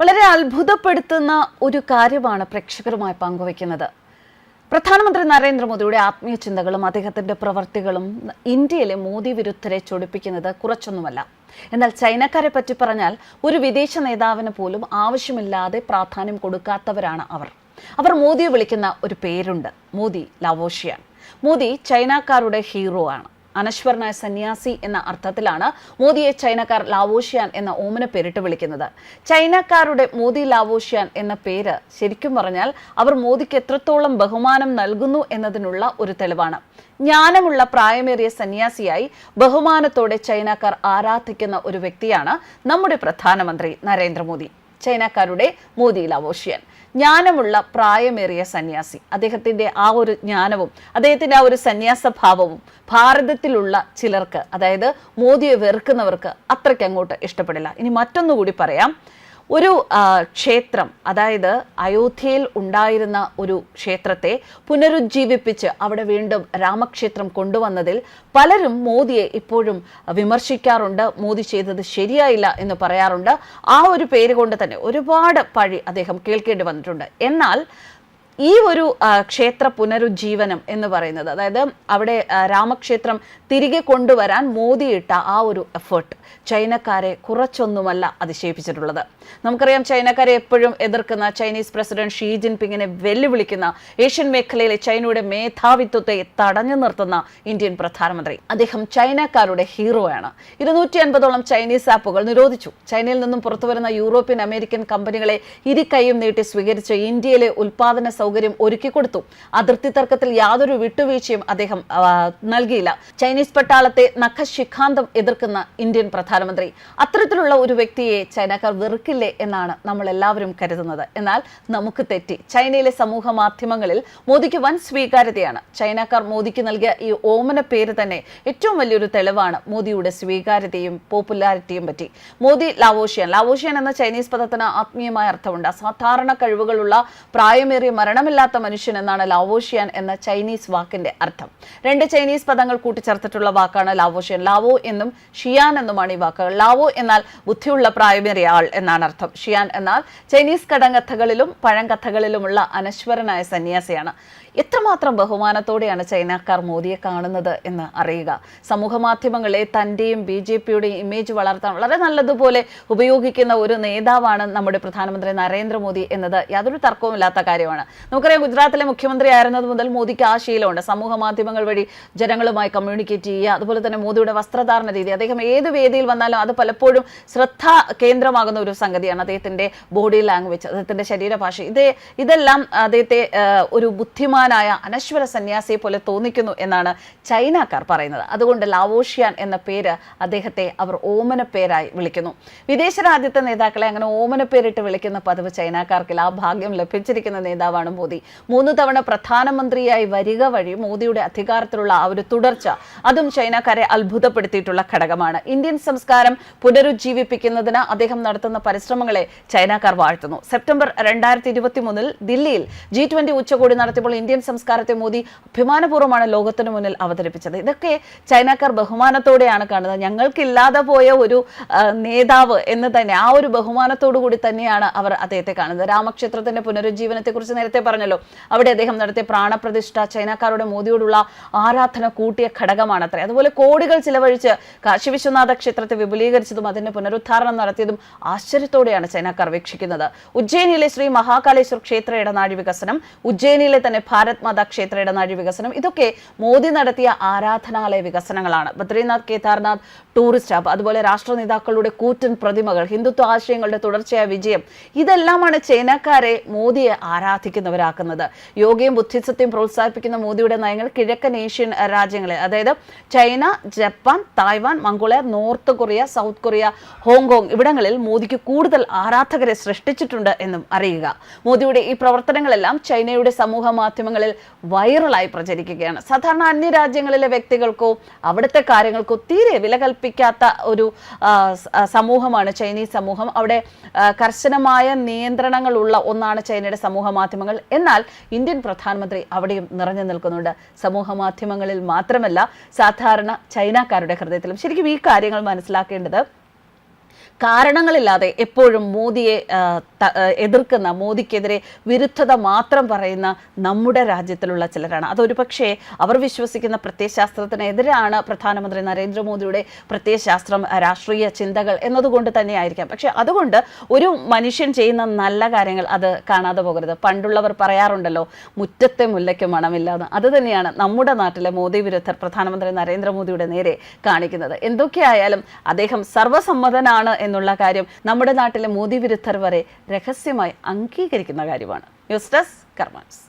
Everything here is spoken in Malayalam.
വളരെ അത്ഭുതപ്പെടുത്തുന്ന ഒരു കാര്യമാണ് പ്രേക്ഷകരുമായി പങ്കുവയ്ക്കുന്നത്. പ്രധാനമന്ത്രി നരേന്ദ്രമോദിയുടെ ആത്മീയ ചിന്തകളും അദ്ദേഹത്തിന്റെ പ്രവർത്തികളും ഇന്ത്യയിലെ മോദി വിരുദ്ധരെ ചൊടിപ്പിക്കുന്നത് കുറച്ചൊന്നുമല്ല. എന്നാൽ ചൈനക്കാരെ പറ്റി പറഞ്ഞാൽ ഒരു വിദേശ നേതാവിന് പോലും ആവശ്യമില്ലാതെ പ്രാധാന്യം കൊടുക്കാത്തവരാണ് അവർ. അവർ മോദിയെ വിളിക്കുന്ന ഒരു പേരുണ്ട്. മോദി ലവോഷിയാൻ. മോദി ചൈനക്കാരുടെ ഹീറോ ആണ്. അനശ്വരനായ സന്യാസി എന്ന അർത്ഥത്തിലാണ് മോദിയെ ചൈനക്കാർ ലാവോഷ്യാൻ എന്ന ഓമന പേരിട്ട് വിളിക്കുന്നത്. ചൈനക്കാരുടെ മോദി ലാവോഷ്യാൻ എന്ന പേര് ശരിക്കും പറഞ്ഞാൽ അവർ മോദിക്ക് എത്രത്തോളം ബഹുമാനം നൽകുന്നു എന്നതിനുള്ള ഒരു തെളിവാണ്. ജ്ഞാനമുള്ള പ്രായമേറിയ സന്യാസിയായി ബഹുമാനത്തോടെ ചൈനക്കാർ ആരാധിക്കുന്ന ഒരു വ്യക്തിയാണ് നമ്മുടെ പ്രധാനമന്ത്രി നരേന്ദ്രമോദി. ചൈനക്കാരുടെ മോദി ലവോഷ്യൻ ജ്ഞാനമുള്ള പ്രായമേറിയ സന്യാസി. അദ്ദേഹത്തിന്റെ ആ ഒരു ജ്ഞാനവും അദ്ദേഹത്തിന്റെ ആ ഒരു സന്യാസ ഭാവവും ഭാരതത്തിലുള്ള ചിലർക്ക് അതായത് മോദിയെ വെറുക്കുന്നവർക്ക് അത്രയ്ക്ക് അങ്ങോട്ട് ഇഷ്ടപ്പെടില്ല. ഇനി മറ്റൊന്നുകൂടി പറയാം. ഒരു ക്ഷേത്രം അതായത് അയോധ്യയിൽ ഉണ്ടായിരുന്ന ഒരു ക്ഷേത്രത്തെ പുനരുജ്ജീവിപ്പിച്ച് അവിടെ വീണ്ടും രാമക്ഷേത്രം കൊണ്ടുവന്നതിൽ പലരും മോദിയെ ഇപ്പോഴും വിമർശിക്കാറുണ്ട്. മോദി ചെയ്തത് ശരിയായില്ല എന്ന് പറയാറുണ്ട്. ആ ഒരു പേര് കൊണ്ട് തന്നെ ഒരുപാട് പഴി അദ്ദേഹം കേൾക്കേണ്ടി വന്നിട്ടുണ്ട്. എന്നാൽ ഈ ഒരു ക്ഷേത്ര പുനരുജ്ജീവനം എന്ന് പറയുന്നത് അതായത് അവിടെ രാമക്ഷേത്രം തിരികെ കൊണ്ടുവരാൻ മോദിയിട്ട ആ ഒരു എഫേർട്ട് ചൈനക്കാരെ കുറച്ചൊന്നുമല്ല അതിശയിപ്പിച്ചിട്ടുള്ളത്. നമുക്കറിയാം ചൈനക്കാരെ എപ്പോഴും എതിർക്കുന്ന ചൈനീസ് പ്രസിഡന്റ് ഷീ ജിൻപിങ്ങിനെ വെല്ലുവിളിക്കുന്ന ഏഷ്യൻ മേഖലയിലെ ചൈനയുടെ മേധാവിത്വത്തെ തടഞ്ഞു നിർത്തുന്ന ഇന്ത്യൻ പ്രധാനമന്ത്രി. അദ്ദേഹം ചൈനക്കാരുടെ ഹീറോയാണ്. ഇരുന്നൂറ്റി അൻപതോളം ചൈനീസ് ആപ്പുകൾ നിരോധിച്ചു. ചൈനയിൽ നിന്നും പുറത്തുവരുന്ന യൂറോപ്യൻ അമേരിക്കൻ കമ്പനികളെ ഇരുകൈയും നീട്ടി സ്വീകരിച്ച് ഇന്ത്യയിലെ ഉൽപാദന സൗകര്യം ഒരുക്കിക്കൊടുത്തു അതിർത്തി തർക്കത്തിൽ യാതൊരു വിട്ടുവീഴ്ചയും അദ്ദേഹം നൽകിയില്ല. ചൈനീസ് പട്ടാളത്തെ നഖശിഖാന്തം എതിർക്കുന്ന ഇന്ത്യൻ പ്രധാനമന്ത്രി അത്തരത്തിലുള്ള ഒരു വ്യക്തിയെ ചൈനക്കാർ വെറുക്കില്ലേ എന്നാണ് നമ്മൾ എല്ലാവരും കരുതുന്നത്. എന്നാൽ നമുക്ക് തെറ്റി. ചൈനയിലെ സമൂഹ മാധ്യമങ്ങളിൽ മോദിക്ക് വൻ സ്വീകാര്യതയാണ്. ചൈനക്കാർ മോദിക്ക് നൽകിയ ഈ ഓമന പേര് തന്നെ ഏറ്റവും വലിയൊരു തെളിവാണ് മോദിയുടെ സ്വീകാര്യതയും പോപ്പുലാരിറ്റിയും പറ്റി. മോദി ലാവോഷ്യൻ. ലാവോഷ്യൻ എന്ന ചൈനീസ് പദത്തിന് ആത്മീയമായ അർത്ഥമുണ്ട്. അസാധാരണ കഴിവുകളുള്ള പ്രായമേറിയ മരണമില്ലാത്ത മനുഷ്യൻ എന്നാണ് ലാവോഷ്യാൻ എന്ന ചൈനീസ് വാക്കിന്റെ അർത്ഥം. രണ്ട് ചൈനീസ് പദങ്ങൾ കൂട്ടിച്ചേർത്തിട്ടുള്ള വാക്കാണ് ലാവോഷ്യൻ. ലാവോ എന്നും ഷിയാൻ എന്നുമാണ് ഈ വാക്കുകൾ. ലാവോ എന്നാൽ ബുദ്ധിയുള്ള പ്രായമേറിയ ആൾ എന്നാണ് അർത്ഥം. ഷിയാൻ എന്നാൽ ചൈനീസ് കടങ്കഥകളിലും പഴങ്കഥകളിലുമുള്ള അനശ്വരനായ സന്യാസിയാണ്. എത്രമാത്രം ബഹുമാനത്തോടെയാണ് ചൈനക്കാർ മോദിയെ കാണുന്നത് എന്ന് അറിയുക. സമൂഹ മാധ്യമങ്ങളെ തന്റെയും ബി ജെ പിയുടെയും ഇമേജ് വളർത്താൻ വളരെ നല്ലതുപോലെ ഉപയോഗിക്കുന്ന ഒരു നേതാവാണ് നമ്മുടെ പ്രധാനമന്ത്രി നരേന്ദ്രമോദി എന്നത് യാതൊരു തർക്കവുമില്ലാത്ത കാര്യമാണ്. നമുക്കറിയാം ഗുജറാത്തിലെ മുഖ്യമന്ത്രി ആയിരുന്നത് മുതൽ മോദിക്ക് ആ ശീലമുണ്ട് സമൂഹ മാധ്യമങ്ങൾ വഴി ജനങ്ങളുമായി കമ്മ്യൂണിക്കേറ്റ് ചെയ്യുക അതുപോലെ തന്നെ മോദിയുടെ വസ്ത്രധാരണ രീതി. അദ്ദേഹം ഏത് വേദിയിൽ വന്നാലും അത് പലപ്പോഴും ശ്രദ്ധ കേന്ദ്രമാകുന്ന ഒരു സംഗതിയാണ് അദ്ദേഹത്തിന്റെ ബോഡി ലാംഗ്വേജ് അദ്ദേഹത്തിന്റെ ശരീരഭാഷ. ഇത് ഇതെല്ലാം അദ്ദേഹത്തെ ഒരു ബുദ്ധിമാനായ അനശ്വര സന്യാസിയെ പോലെ തോന്നിക്കുന്നു എന്നാണ് ചൈനക്കാർ പറയുന്നത്. അതുകൊണ്ട് ലാവോഷ്യാൻ എന്ന പേര് അദ്ദേഹത്തെ അവർ ഓമന പേരായി വിളിക്കുന്നു. വിദേശ രാജ്യത്തെ നേതാക്കളെ അങ്ങനെ ഓമന പേരിട്ട് വിളിക്കുന്ന പതിവ് ചൈനക്കാർക്കില്ല ആ ഭാഗ്യം ലഭിച്ചിരിക്കുന്ന നേതാവാണ് മോദി. മൂന്ന് തവണ പ്രധാനമന്ത്രിയായി വരിക വഴി മോദിയുടെ അധികാരത്തിലുള്ള ആ ഒരു തുടർച്ച അതും ചൈനക്കാരെ അത്ഭുതപ്പെടുത്തിയിട്ടുള്ള ഘടകമാണ്. ഇന്ത്യൻ സംസ്കാരം പുനരുജ്ജീവിപ്പിക്കുന്നതിന് അദ്ദേഹം നടത്തുന്ന പരിശ്രമങ്ങളെ ചൈനക്കാർ വാഴ്ത്തുന്നു. സെപ്റ്റംബർ രണ്ടായിരത്തി ഇരുപത്തി മൂന്നിൽ ദില്ലിയിൽ ജി ട്വന്റി ഉച്ചകോടി നടത്തിയപ്പോൾ ഇന്ത്യൻ സംസ്കാരത്തെ മോദി അഭിമാനപൂർവമാണ് ലോകത്തിന് മുന്നിൽ അവതരിപ്പിച്ചത്. ഇതൊക്കെ ചൈനക്കാർ ബഹുമാനത്തോടെയാണ് കാണുന്നത്. ഞങ്ങൾക്കില്ലാതെ പോയ ഒരു നേതാവ് എന്ന് തന്നെ ആ ഒരു ബഹുമാനത്തോടു കൂടി തന്നെയാണ് അവർ അദ്ദേഹത്തെ കാണുന്നത്. രാമക്ഷേത്രത്തിന്റെ പുനരുജ്ജീവനത്തെ കുറിച്ച് നേരത്തെ പറഞ്ഞല്ലോ അവിടെ അദ്ദേഹം നടത്തിയ പ്രാണപ്രതിഷ്ഠ ചൈനക്കാരുടെ മോദിയോടുള്ള ആരാധന കൂട്ടിയ ഘടകമാണ് അത്ര അതുപോലെ കോടികൾ ചിലവഴിച്ച് കാശി വിശ്വനാഥ ക്ഷേത്രത്തെ വിപുലീകരിച്ചതും അതിന്റെ പുനരുദ്ധാരണം നടത്തിയതും ആശ്ചര്യത്തോടെയാണ് ചൈനക്കാർ വീക്ഷിക്കുന്നത്. ഉജ്ജയിനിലെ ശ്രീ മഹാകാലേശ്വർ ക്ഷേത്ര ഇടനാഴി വികസനം ഉജ്ജയിനിലെ തന്നെ ഭാരത് മാതാ ക്ഷേത്ര ഇടനാഴി വികസനം ഇതൊക്കെ മോദി നടത്തിയ ആരാധനാലയ വികസനങ്ങളാണ്. ബദ്രീനാഥ് കേദാർനാഥ് ടൂറിസ്റ്റ് ഹബ് അതുപോലെ രാഷ്ട്ര നേതാക്കളുടെ കൂറ്റൻ പ്രതിമകൾ ഹിന്ദുത്വ ആശയങ്ങളുടെ തുടർച്ചയായ വിജയം ഇതെല്ലാമാണ് ചൈനക്കാരെ മോദിയെ ആരാധിക്കുന്നവരാക്കുന്നത് യോഗയും ബുദ്ധിസത്യം പ്രോത്സാഹിപ്പിക്കുന്ന മോദിയുടെ നയങ്ങൾ കിഴക്കൻ ഏഷ്യൻ രാജ്യങ്ങളെ അതായത് China Japan Taiwan Mongolia North Korea South Korea Hong Kong ഇവിടങ്ങളിൽ മോദിക്ക് കൂടുതൽ ആരാധകരെ സൃഷ്ടിച്ചിട്ടുണ്ട് എന്നും അറിയുക. മോദിയുടെ ഈ പ്രവർത്തനങ്ങളെല്ലാം ചൈനയുടെ സമൂഹ മാധ്യമങ്ങളിൽ വൈറലായി പ്രചരിക്കുകയാണ്. സാധാരണ അന്യ രാജ്യങ്ങളിലെ വ്യക്തികൾക്കോ അവിടുത്തെ കാര്യങ്ങൾക്കോ തീരെ വില കൽപ്പിക്കാത്ത ഒരു സമൂഹമാണ് ചൈനീസ് സമൂഹം. അവിടെ കർശനമായ നിയന്ത്രണങ്ങളുള്ള ഒന്നാണ് ചൈനയുടെ സമൂഹ മാധ്യമങ്ങൾ. എന്നാൽ ഇന്ത്യൻ പ്രധാനമന്ത്രി അവിടെയും നിറഞ്ഞു നിൽക്കുന്നുണ്ട്. സമൂഹ മാധ്യമങ്ങളിൽ മാത്രമല്ല സാധാരണ ചൈനക്കാരുടെ ഹൃദയത്തിലും. ശരിക്കും ഈ കാര്യങ്ങൾ മനസ്സിലാക്കേണ്ടത് കാരണങ്ങളില്ലാതെ എപ്പോഴും മോദിയെ എതിർക്കുന്ന മോദിക്കെതിരെ വിരുദ്ധത മാത്രം പറയുന്ന നമ്മുടെ രാജ്യത്തിലുള്ള ചിലരാണ്. അതൊരു പക്ഷേ അവർ വിശ്വസിക്കുന്ന പ്രത്യയശാസ്ത്രത്തിനെതിരാണ് പ്രധാനമന്ത്രി നരേന്ദ്രമോദിയുടെ പ്രത്യയശാസ്ത്രം രാഷ്ട്രീയ ചിന്തകൾ എന്നതുകൊണ്ട് തന്നെയായിരിക്കാം. പക്ഷേ അതുകൊണ്ട് ഒരു മനുഷ്യൻ ചെയ്യുന്ന നല്ല കാര്യങ്ങൾ അത് കാണാതെ പോകരുത്. പണ്ടുള്ളവർ പറയാറുണ്ടല്ലോ മുറ്റത്തെ മുല്ലയ്ക്ക് മണമില്ലാതെ അത് തന്നെയാണ് നമ്മുടെ നാട്ടിലെ മോദി വിരുദ്ധർ പ്രധാനമന്ത്രി നരേന്ദ്രമോദിയുടെ നേരെ കാണിക്കുന്നത്. എന്തൊക്കെയായാലും അദ്ദേഹം സർവസമ്മതനാണ് എന്നുള്ള കാര്യം നമ്മുടെ നാട്ടിലെ മോദി വിരുദ്ധർ വരെ രഹസ്യമായി അംഗീകരിക്കുന്ന കാര്യമാണ്. News desk കർമാൻസ്.